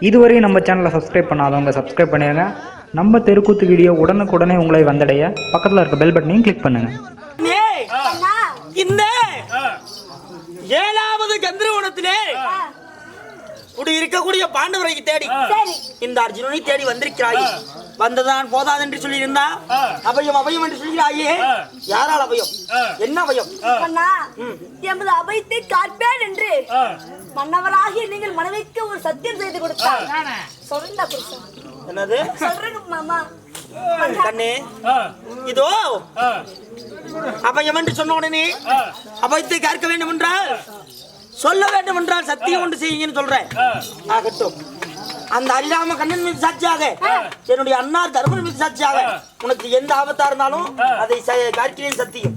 இதுவரையும் நம்ம சேனலை சப்ஸ்கிரைப் பண்ணாதவங்க சப்ஸ்கிரைப் பண்ணிடுங்க நம்ம தெருக்கூத்து வீடியோ உடனுக்குடனே உங்களை வந்தடைய. பக்கத்தில் இருக்க பெல் பட்டனையும் கிளிக் பண்ணுங்கள் ஏய், இந்த ஏழாவது கந்தரவனத்திலே குடி இருக்கக்கூடிய பாண்டவரை தேடி சரி. இந்த அர்ஜுனனை தேடி வந்திருக்கிறாய். வந்ததான் போதாது என்று சொல்லியிருந்தா அபயம் அபயம் என்று சொல்கிறாயே. யாரால் அபயம்? என்ன அபயம்? எமது அபயத்தை காப்பேன் என்று. மன்னவராகிய நீங்கள் மனைவிக்கு ஒரு சத்தியம் செய்து கொடுத்தார் சொல்லுங்க புருஷன் என்னது? சொல்றேங்க மாமா. கண்ணே. இதோ. அபயம் என்று சொன்ன உடனே? அபயத்தை கேட்க வேண்டும் என்றால் சொல்ல வேண்டும் என்றால் சத்தியம் ஒன்று செய்யுங்கன்னு சொல்றேன். ஆகட்டும். அந்த அல்லாம கண்ணன் மீது சாட்சியாக என்னுடைய அண்ணார் தர்மன் மீது சாட்சியாக உனக்கு எந்த ஆபத்தா இருந்தாலும் அதை ச- காக்கிறேன் சத்தியம்.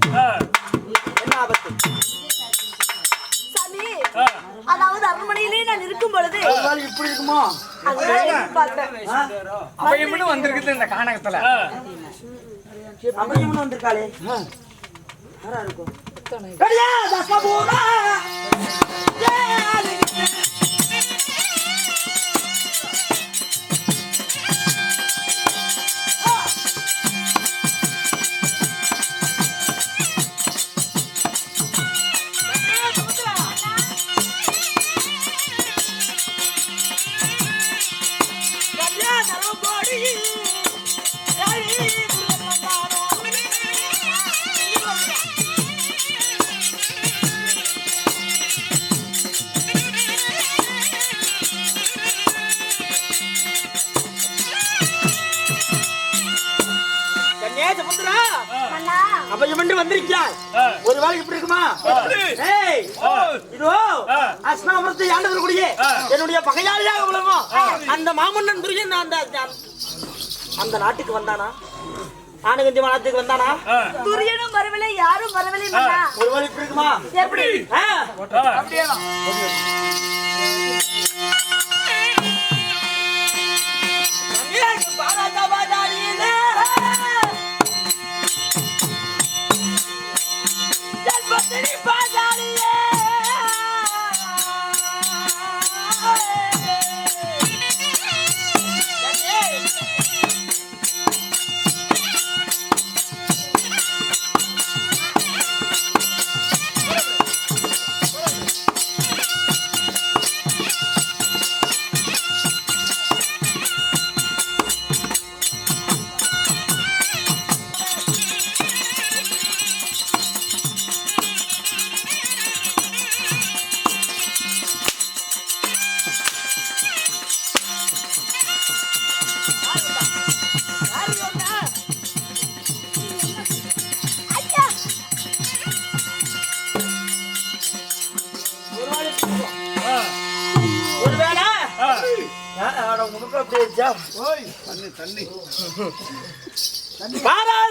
என்ன ஆபத்து? சாமி. அதாவது அரண்மனையிலே நான் இருக்கும் பொழுது இப்படி இருக்குமோ? அப்பயம்னு வந்திருக்குது இந்த காணகத்துல அபயம் வந்திருக்காளே. யாரா இருக்கும் அபயம் என்று வந்திருக்கிறாய். ஒரு வேலை இப்படி இருக்குமா? ஏய், இதோ அஸ்னாமரத்தை ஆண்டவர்களுடைய என்னுடைய பகையாளியாக விளங்கோ. அந்த மாமன்னன் துரியன் அந்த அந்த- அந்த நாட்டுக்கு வந்தானா? ஆனகந்தி நாட்டுக்கு வந்தானா? துரியனும் வரவில்லை யாரும் வரவில்லை ஒரு வேலை இப்படி இருக்குமா? எப்படி?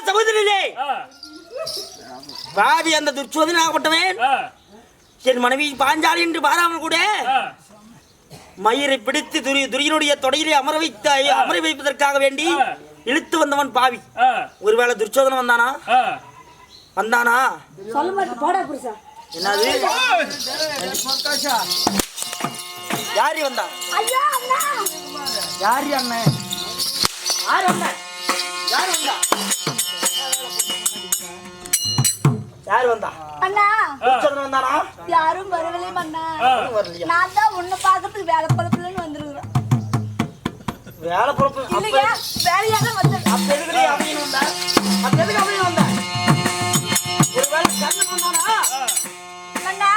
சகோதரிலே பாவி அந்த துர்ச்சோதனாகப்பட்டவன் என் மனைவி பாஞ்சாலி என்று பாராமல் கூட மயிரை பிடித்து துரி துரியனுடைய தொடையிலே அமர வைத்த அமர வைப்பதற்காக வேண்டி இழுத்து வந்தவன் பாவி. ஒருவேளை துர்ச்சோதனம் வந்தானா? வந்தானா? என்னது? யாரி வந்தா ஐயா அண்ணா. யாரு அண்ணன்? யாரு அண்ணன்? யாரு வந்தா யாரு வந்தா அண்ணா. வந்தானா? யாரும் வரவில்லை மன்னா. ஒண்ணும் வரலையா? நான் தான் உன்னை பார்க்கறதுக்கு வேலை பழப்புலன்னு வந்துருக்குறேன். வேலை பொறுப்பு அப்ப இல்லையா வேலையாக வந்தேன். அப்ப எதுக்குடி அப்படின்னு வந்தா? அப்ப எதுக்கு அப்படின்னு வந்தா? ஒருவேளை கண்ணன் வந்தானா? அண்ணா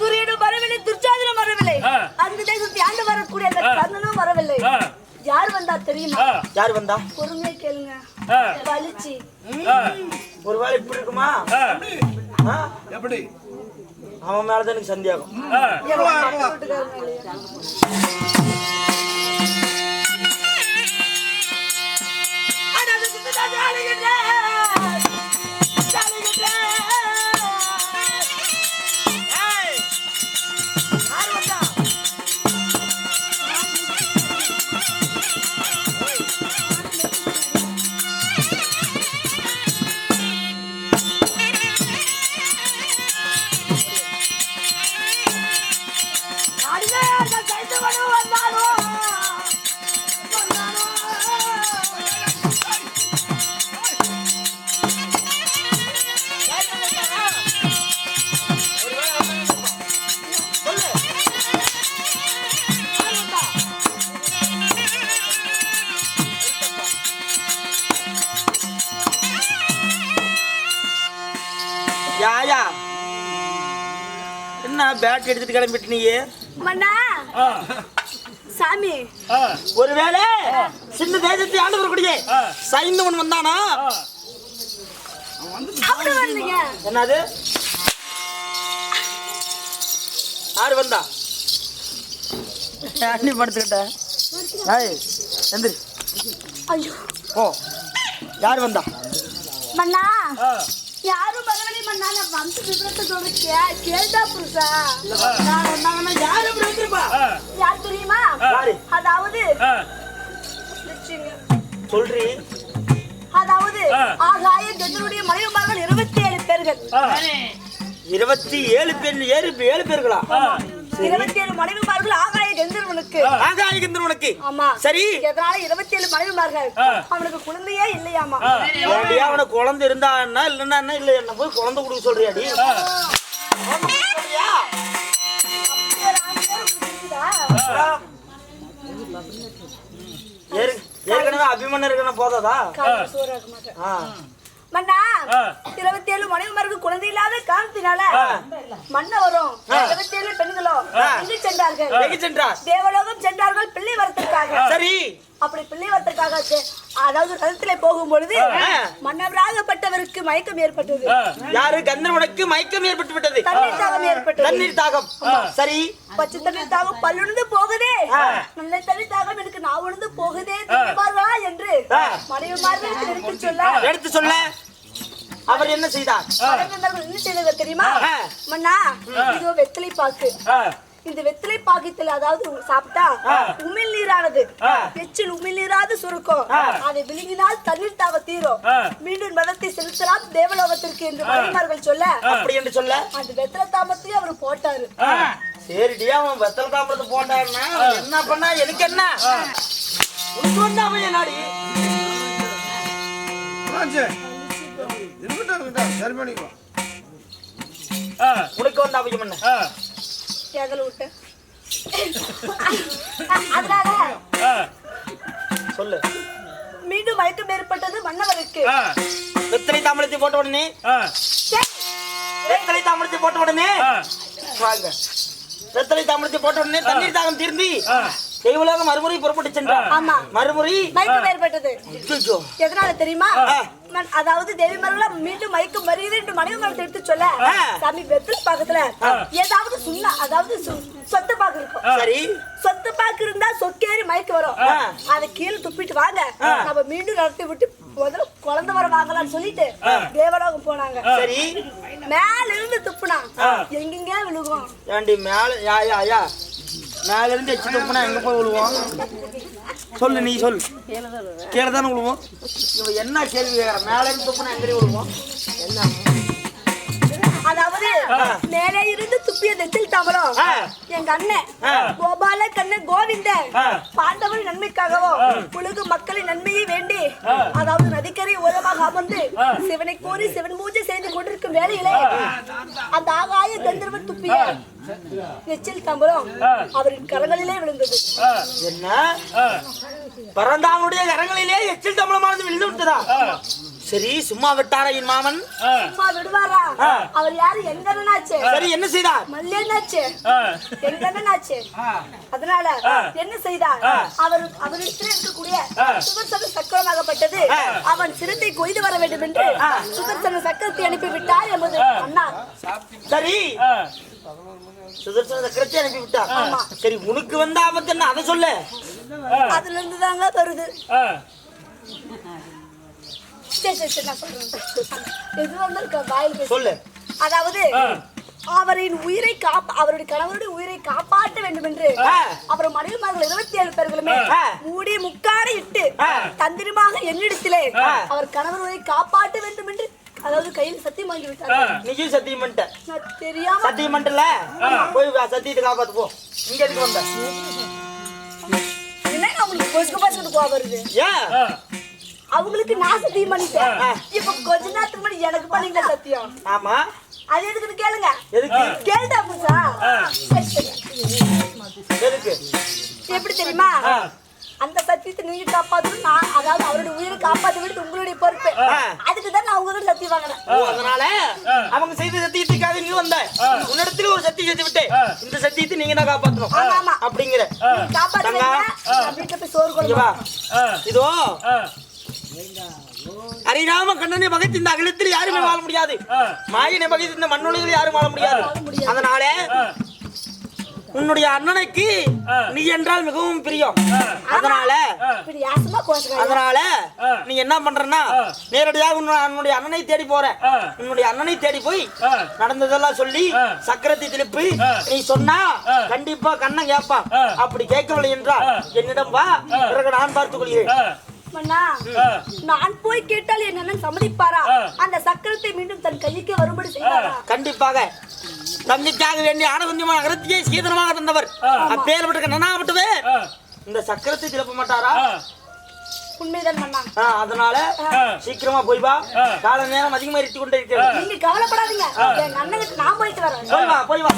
துரியனும் வரவில்லை துர்ச்சாதனம் வரவில்லை அந்த தேசத்தை ஆண்டு வரக்கூடிய அந்த கர்ணனும் வரவில்லை யார் வந்தா தெரியுமா? யார் வந்தா? பொறுமையா கேளுங்க. வலிச்சு. ஒருவேளை இப்படி இருக்குமா? ஆ? எப்படி? அவன் மேலதான் எனக்கு சந்தேகம். என்ன பேட் எடுத்துட்டு கிளம்பிட்டு நீ மன்னா சாமி. ஒருவேளை சின்ன தேசத்தை ஆண்டு வரக்கூடிய சைந்தவன் வந்தானா? அப்படி வரலைங்க. என்னது? யாரு வந்தா? அண்ணி படுத்துக்கிட்ட. ஏய் எந்திரி. ஐயோ. ஓ யார் வந்தா? மன்னா. யாரும் வரவில்லை நான் விவரத்தை சொல்ல கே கேள்தா புருஷா யார் வந்தாங்கன்னா யாரு யார் தெரியுமா? அதாவது. சொல்றி. அதாவது ஆகாய கந்தருடைய மனைவிமார்கள் இருபத்தி ஏழு பேர்கள் இருபத்தி ஏழு பேர் ஏழு ஏழு பேர்களா? இருபத்தி ஏழு மனைவிமார்கள் ஆகாய கந்தர்வனுக்கு ஆகாயகந்தன் உனக்கு. ஆமா. சரி. எதனால இருபத்தி ஏழு மனைவிமார்கள் அவனுக்கு குழந்தையே இல்லையாமா? அவனுக்கு குழந்தை இருந்தா என்ன இல்லைன்னா என்ன இல்லை என்ன போய் குழந்தை கொடுக்க சொல்றியாடி? ஏற்கனவே அபிமன்யு இருக்கணும் போதாதா. ஆ. மன்னா இருபத்தி ஏழு மனைவிமாருக்கு குழந்தை இல்லாத காரணத்தினால மன்னவரும் இருபத்தி ஏழு பெண்களும் எங்கு சென்றார்கள்? சென்றார்? தேவலோகம் சென்றார்கள் பிள்ளை வரத்திற்காக சரி. அப்படி பிள்ளை வரத்திற்காக அதாவது ரதத்திலே போகும் பொழுது மன்னவராகப்பட்டவருக்கு மயக்கம் ஏற்பட்டது. யாரு? கந்தர்வனுக்கு மயக்கம் ஏற்பட்டு விட்டது. தண்ணீர் தாகம் ஏற்பட்டது. தண்ணீர் தாகம். சரி. பச்சை தண்ணீர் தாகம் பல்லுணர்ந்து போகுதே. நல்ல தண்ணீர் தாகம் எனக்கு நான் உணர்ந்து போகுதே. தெரியுமார்களா என்று மனைவிமார்களுக்கு எடுத்து சொல்ல. எடுத்து சொல்ல. அவர் என்ன செய்தார்? என்ன செய்தது தெரியுமா. மன்னா இதோ வெத்தலை பாக்கு இந்த வெத்தலை பாக்கத்தில் அதாவது சாப்பிட்டா உமிழ் நீரானது. எச்சில் உமிழ் நீராது சுருக்கும். அதை விழுங்கினால் தண்ணீர் தாக தீரும். மீண்டும் மதத்தை செலுத்தலாம் தேவலோகத்திற்கு என்று மனைவிமார்கள் சொல்ல. அப்படி என்று சொல்ல? அந்த வெத்தலை தாமத்தையும் அவர் போட்டாரு. சரிடி அவன் வெத்தல தாம்பரத்தை போட்டாருன்னா என்ன பண்ணா? எனக்கு என்ன? நாடி உனக்கு வந்து அவன் என்ன? எங்களை விட்டு அதனால சொல்லு. மீண்டும் மயக்கம் ஏற்பட்டது மன்னவருக்கு. வெத்தலை தாம்பரத்தை போட்ட உடனே? வெத்தலை தாம்பரத்தை போட்ட உடனே? வாங்க. வெத்தலை தாம்பரத்தை போட்ட உடனே தண்ணீர் தாகம் தீர்ந்து தெய்வலோகம் மறுமுறை புறப்பட்டு சென்றார் ஆமா. மறுமுறை மயக்கம் ஏற்பட்டது. எதனால தெரியுமா? அதாவது தேவி மரங்கள மீண்டும் மயக்கம் வருகிறது என்று மனைவி மரத்தை எடுத்து சொல்ல. சாமி வெத்தலை பாக்கத்துல ஏதாவது சுண்ணா அதாவது சொத்து பாக்கு இருக்கும். சரி. சொத்து பாக்கு இருந்தா சொக்கேறி மயக்க வரும். அதை கீழே துப்பிட்டு வாங்க. நம்ம மீண்டும் நடத்தி விட்டு முதல்ல குழந்தை வர வாங்கலாம்னு சொல்லிட்டு தேவலோகம் போனாங்க. சரி. மேல இருந்து துப்புனா எங்கெங்க விழுகும். ஏண்டி மேல யா யா யா. மேல இருந்து எச்சு துப்புனா எங்க போய் விழுவோம்? சொல்லு நீ சொல்லு. கீழே தானே விழுவோம்? இவன் என்ன கேள்வி கேட்கற மேல இருந்து துப்புனா எங்க விழுவோம்? என்ன அதாவது மேலே இருந்து துப்பிய தெச்சில் தாமரம் ஆ. எங்க அண்ணன். கோபால கண்ணன் கோவிந்தன் ஆ. பாண்டவர் நன்மைக்காகவும் உலக மக்களின் நன்மையை வேண்டி அதாவது நதிக்கரை ஓரமாக அமர்ந்து சிவனை கோரி சிவன் பூஜை செய்து கொண்டிருக்கும் வேளையிலே அந்த ஆகாய கந்தர்வன் துப்பிய எச்சில் தாமரம் அவரின் கரங்களிலே விழுந்தது. என்ன? பரந்தானுடைய கரங்களிலே எச்சில் தமிழமானது விழுந்து விட்டதா? சரி சும்மா விட்டாரா என் மாமன்? சும்மா விடுவாரா? அவர் யாரு? எங்க அண்ணனாச்சு சரி என்ன செய்தார்? மல்லேனாச்சு எங்க அண்ணனாச்சு அதனால என்ன செய்தார்? அவர் அவரிடத்தில் இருக்கக்கூடிய சுதர்சன சக்கரமாகப்பட்டது. அவன் சிரத்தை கொய்து வர வேண்டும் என்று சுதர்சன சக்கரத்தை அனுப்பி விட்டார் என்பது அண்ணா சரி. சுதர்சன சக்கரத்தை அனுப்பி விட்டார் சரி உனக்கு வந்த ஆபத்து என்ன? அதை சொல்லு. அதுல இருந்து தாங்க வருது சரி சரி சரி நான் சொல்றேன் எது வந்திருக்க வாயில் பேசு. சொல்லு. அதாவது அவரின் உயிரை காப்ப அவருடைய கணவருடைய உயிரை காப்பாற்ற வேண்டும் என்று. அப்புறம் மனைவிமார்கள் இருபத்தி ஏழு பேர்களுமே. மூடி முக்காடு இட்டு. தந்திரமாக என்னிடத்திலே. அவர் கணவர் உயிரை காப்பாற்ற வேண்டும் என்று அதாவது கையில் சத்தியம் வாங்கி விட்டார் நீயும் சத்தியம் பண்ணிட்ட. தெரியாம சத்தியம் பண்ணிட்டல? போய் சத்தியத்தை காப்பாத்து போ. இங்க எதுக்கு வந்த? என்ன அவங்களுக்கு பொசுக்கு பசுக்கு கோவம் வருது? ஏன்? அவங்களுக்கு நான் சத்தியம் பண்ணிட்டேன். இப்ப கொஞ்ச நேரத்துக்கு முன்னாடி எனக்கு பண்ணீங்க சத்தியம். ஆமா. அது எதுக்குன்னு கேளுங்க. எதுக்கு? கேளுடா புதுசா எப்படி தெரியுமா? அந்த சத்தியத்தை நீங்க காப்பாத்தணும் நான் அதாவது அவருடைய உயிரை காப்பாத்த வேண்டியது உங்களுடைய பொறுப்பு. அதுக்கு தான் நான் உங்ககிட்ட சத்தியம் வாங்கினேன். அதனால அவங்க செய்த சத்தியத்துக்காக நீ வந்த. உன்னிடத்துல ஒரு சத்தியம் செய்து விட்டு இந்த சத்தியத்தை நீங்க தான் காப்பாத்தணும். ஆமா, ஆமா. அப்படிங்கிற. நான் வீட்டுல போய் சோறு. கொடுப்பேன் இதோ ஹரிராம கண்ணனை பகைத்து இந்த அகிலத்தில் யாருமே வாழ முடியாது. மாயனை பகைத்து இந்த மண்ணுலகில் யாரும் வாழ முடியாது. அதனால உன்னுடைய அண்ணனுக்கு நீ என்றால் மிகவும் பிரியம். அதனால அதனால நீ என்ன பண்றன்னா நேரடியாக உன்னுடைய அண்ணனை தேடி போற. உன்னுடைய அண்ணனை தேடி போய் நடந்ததெல்லாம் சொல்லி சக்கரத்தை திருப்பி நீ சொன்னா கண்டிப்பா கண்ணன் கேட்பான். அப்படி கேட்கவில்லை என்றால் என்னிடம் வா பிறகு நான் பார்த்துக் கொள்கிறேன் மன்னா நான் போய் கேட்டால் என் அண்ணன் சம்மதிப்பாரா? அந்த சக்கரத்தை மீண்டும் தன் கைக்கு வரும்படி செய்வாரா? கண்டிப்பாக. தம்பிக்காக வேண்டிய ஆனந்தமான அகரத்தையே சீதனமாக தந்தவர். அப்பேற்பட்ட நனாப்பட்டவே இந்த சக்கரத்தை திருப்ப மாட்டாரா? உண்மைதான் அதனால சீக்கிரமா போய் வா. கால நேரம் அதிகமா இருட்டி கொண்டே இருக்கிறது. நீங்க கவலைப்படாதீங்க. என் அண்ணனுக்கு நான் போயிட்டு வரேன். போய் வா போய் வா.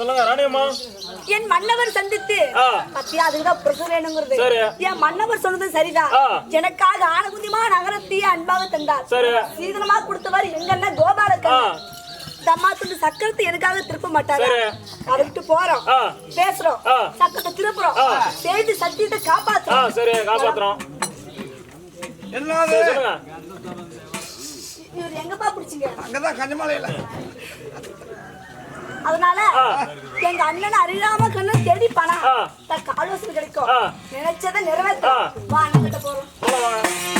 சொல்லுங்க ராணியம்மா. என் மன்னவர் சந்தித்து. பத்தியா அதுதான் பிரசவம் வேணுங்கிறது. என் மன்னவர் சொன்னது சரிதான். எனக்காக ஆனகுந்திமா நகரத்தையே அன்பாக தந்தார். சரி. சீதனமா கொடுத்தவர் எங்க அண்ணன் கோபாலக்கண்ணன் தம்மா துண்டு சக்கரத்தை எனக்காக திருப்ப மாட்டாரா விட்டு போறோம். பேசுறோம். சக்கரத்தை திருப்புறோம். செய்து சத்தியத்தை காப்பாத்துறோம். சரி காப்பாத்துறோம். என்னது? எங்கப்பா பிடிச்சிங்க? அங்கதான் கஞ்சமலையில அதனால எங்க அண்ணன் அறியாம கண்ணன் தேடி பணம். ஆலோசனை கிடைக்கும். நினைச்சதை நிறைவேற்றும் வா அண்ணன் கிட்ட போறோம்.